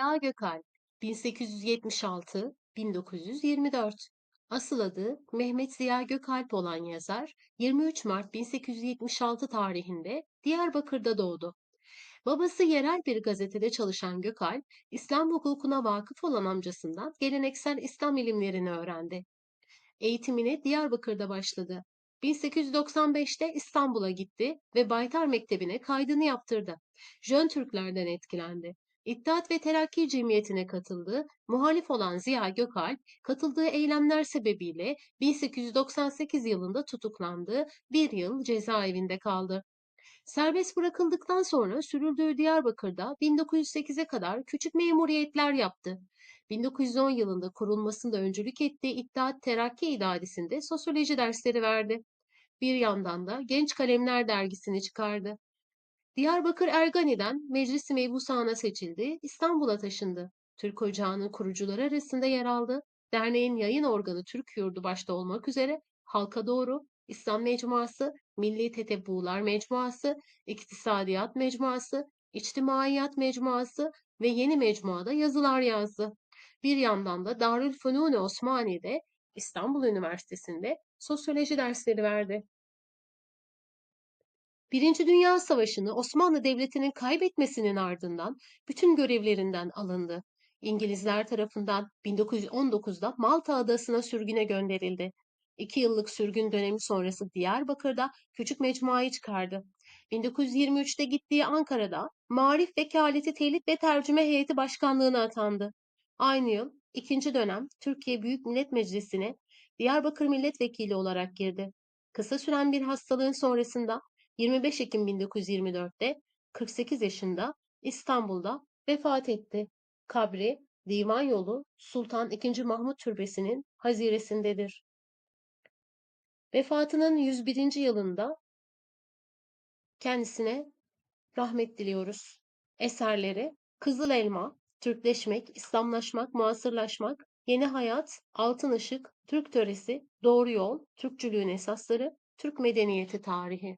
Ziya Gökalp 1876-1924 Asıl adı Mehmet Ziya Gökalp olan yazar 23 Mart 1876 tarihinde Diyarbakır'da doğdu. Babası yerel bir gazetede çalışan Gökalp, İslam hukukuna vakıf olan amcasından geleneksel İslam ilimlerini öğrendi. Eğitimine Diyarbakır'da başladı. 1895'te İstanbul'a gitti ve Baytar Mektebi'ne kaydını yaptırdı. Jön Türklerden etkilendi. İttihat ve Terakki Cemiyeti'ne katıldı. Muhalif olan Ziya Gökalp, katıldığı eylemler sebebiyle 1898 yılında tutuklandı. Bir yıl cezaevinde kaldı. Serbest bırakıldıktan sonra sürüldüğü Diyarbakır'da 1908'e kadar küçük memuriyetler yaptı. 1910 yılında kurulmasında öncülük ettiği İttihat Terakki İdadisi'nde sosyoloji dersleri verdi. Bir yandan da Genç Kalemler dergisini çıkardı. Diyarbakır Ergani'den Meclis-i Mebusan'a seçildi, İstanbul'a taşındı. Türk Ocağı'nın kurucuları arasında yer aldı. Derneğin yayın organı Türk Yurdu başta olmak üzere Halka Doğru, İslam Mecmuası, Milli Tetebbular Mecmuası, İktisadiyat Mecmuası, İçtimaiyat Mecmuası ve Yeni Mecmuada yazılar yazdı. Bir yandan da Darülfünun Osmaniye'de İstanbul Üniversitesi'nde sosyoloji dersleri verdi. Birinci Dünya Savaşı'nı Osmanlı Devleti'nin kaybetmesinin ardından bütün görevlerinden alındı. İngilizler tarafından 1919'da Malta Adası'na sürgüne gönderildi. İki yıllık sürgün dönemi sonrası Diyarbakır'da küçük mecmuayı çıkardı. 1923'te gittiği Ankara'da Marif Vekaleti Telif ve Tercüme Heyeti Başkanlığı'na atandı. Aynı yıl ikinci dönem Türkiye Büyük Millet Meclisi'ne Diyarbakır Milletvekili olarak girdi. Kısa süren bir hastalığın sonrasında 25 Ekim 1924'te 48 yaşında İstanbul'da vefat etti. Kabri Divan Yolu Sultan II. Mahmut Türbesi'nin haziresindedir. Vefatının 101. yılında kendisine rahmet diliyoruz. Eserleri Kızıl Elma, Türkleşmek, İslamlaşmak, Muasırlaşmak, Yeni Hayat, Altın Işık, Türk Töresi, Doğru Yol, Türkçülüğün Esasları, Türk Medeniyeti Tarihi.